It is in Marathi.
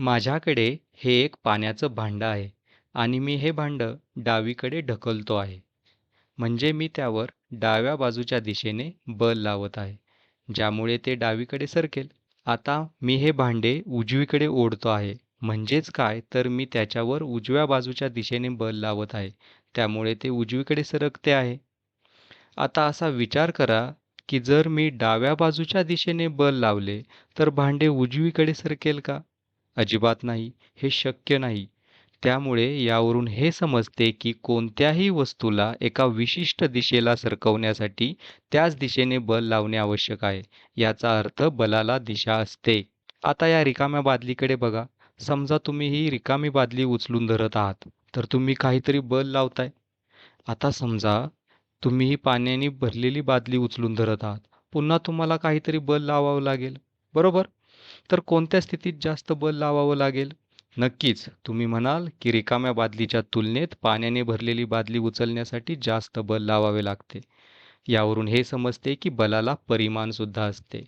माझ्याकडे हे एक पाण्याचं भांडं आहे आणि मी हे भांडं डावीकडे ढकलतो आहे. म्हणजे मी त्यावर डाव्या बाजूच्या दिशेने बल लावत आहे ज्यामुळे ते डावीकडे सरकेल. आता मी हे भांडे उजवीकडे ओढतो आहे. म्हणजेच काय? तर मी त्याच्यावर उजव्या बाजूच्या दिशेने बल लावत आहे त्यामुळे ते उजवीकडे सरकते आहे. आता असा विचार करा की जर मी डाव्या बाजूच्या दिशेने बल लावले तर भांडे उजवीकडे सरकेल का? अजिबात नाही हे शक्य नाही. त्यामुळे यावरून हे समजते की कोणत्याही वस्तूला एका विशिष्ट दिशेला सरकवण्यासाठी त्याच दिशेने बल लावणे आवश्यक आहे याचा अर्थ बलाला दिशा असते. आता या रिकाम्या बादलीकडे बघा. समजा तुम्ही ही रिकामी बादली उचलून धरत आहात तर तुम्ही काहीतरी बल लावताय. आता समजा तुम्ही ही पाण्याने भरलेली बादली उचलून धरत आहात पुन्हा तुम्हाला काहीतरी बल लावावं लागेल बरोबर? तर कोणत्या स्थितीत जास्त बल लावावं लागेल? नक्कीच. तुम्ही म्हणाल की रिकाम्या बादलीच्या तुलनेत पाण्याने भरलेली बादली उचलण्यासाठी जास्त बल लावावे लागते. यावरून हे समजते की बलाला परिमाण सुद्धा असते.